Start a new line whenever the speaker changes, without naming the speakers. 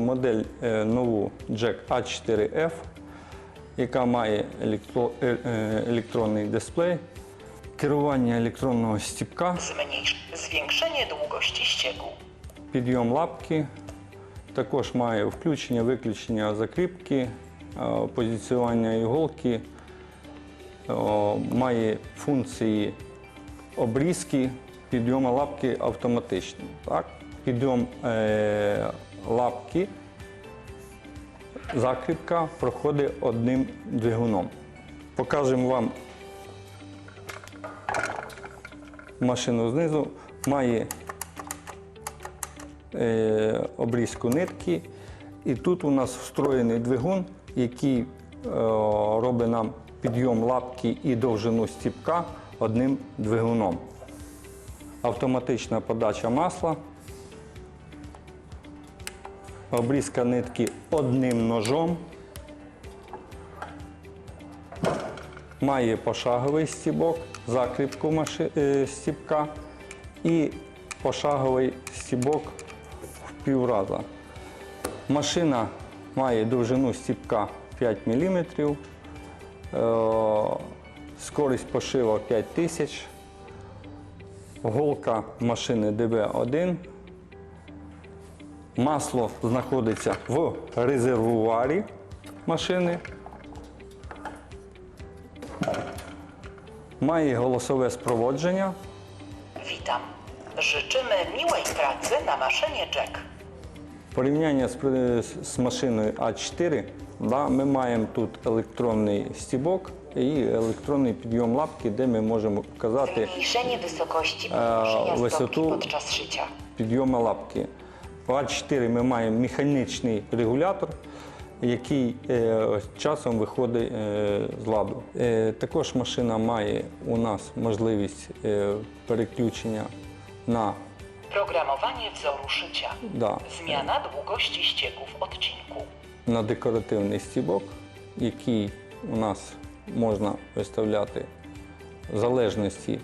модель е, нову Jack A4F, яка має е, е, електронний дисплей, керування електронного стіпка, підйом лапки, також має включення, виключення закріпки, е, позиціювання іголки, е, має функції обрізки, підйому лапки автоматичний. Так? Підйом е, лапки, закріпка проходить одним двигуном. Покажемо вам машину знизу, має е, обрізку нитки. І тут у нас встроєний двигун, який е, робить нам підйом лапки і довжину стіпка одним двигуном. Автоматична подача масла. Обрізка нитки одним ножом. Має пошаговий стібок, закріпку е, стібка і пошаговий стібок в півраза. Машина має довжину стібка 5 мм, е, скорість пошива 5000, голка машини ДБ1. Масло знаходиться в резервуарі машини. Має голосове спроводження.
Witam. Życzymy miłej pracy na maszynie Jack.
Порівняння з, з машиною А4, да, ми маємо тут електронний стібок і електронний підйом лапки, де ми можемо вказати
Zmniejszenie wysokości
podnoszenia
podczas szycia.
лапки. В А4 ми маємо механічний регулятор, який е, часом виходить е, з ладу. Е, також машина має у нас можливість переключення на
Programowanie wzoru szycia.
да,
Zmiana długości ściegu w odcinku.
на декоративний стібок, який у нас можна виставляти в залежності